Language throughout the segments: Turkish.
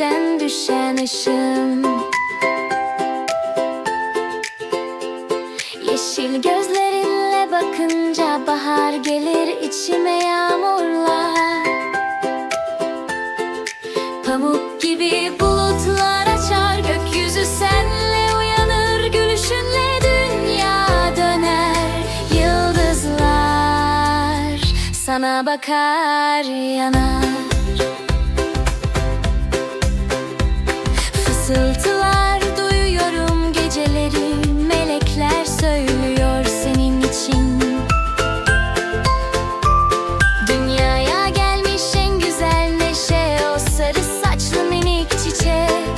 yanmışım Yeşil gözlerinle bakınca bahar gelir içime yağmurla Pamuk gibi bulutlar açar gökyüzü senle uyanır gülüşünle dünya döner. Yıldızlar sana bakar yanar Fısıltılar duyuyorum geceleri melekler söylüyor senin için. Dünyaya gelmiş en güzel neşe o sarı saçlı minik çiçek.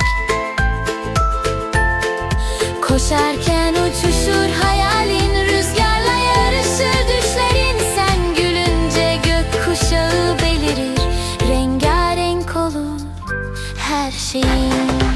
Koşarken uçuşur hayalin rüzgarla yarışır düşlerin. Sen gülünce gökkuşağı belirir rengarenk olur her şeyin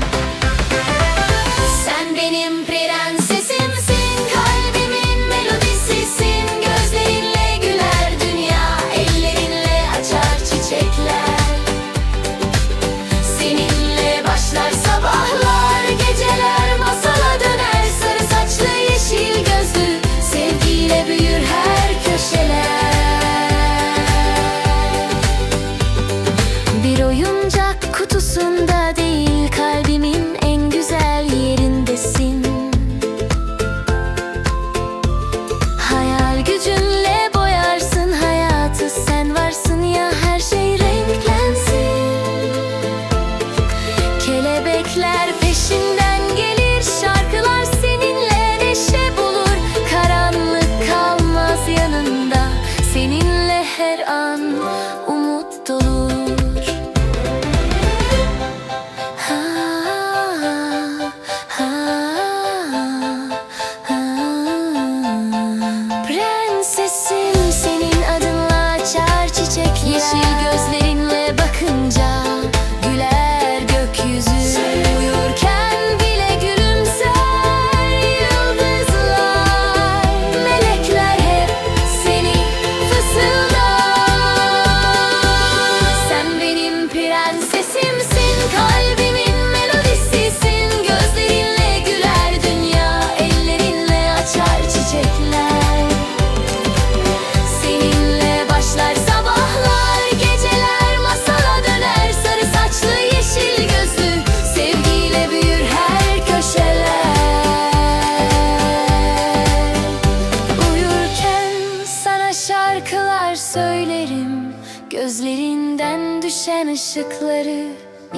Gözlerinden düşen ışıkları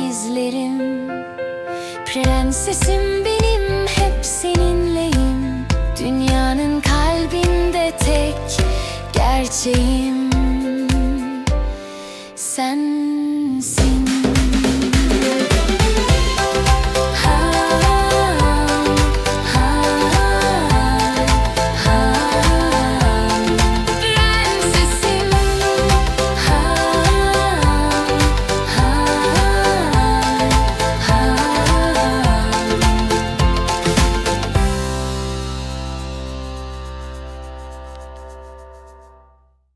izlerim. Prensesim benim hep seninleyim. Dünyanın kalbinde tek gerçeğim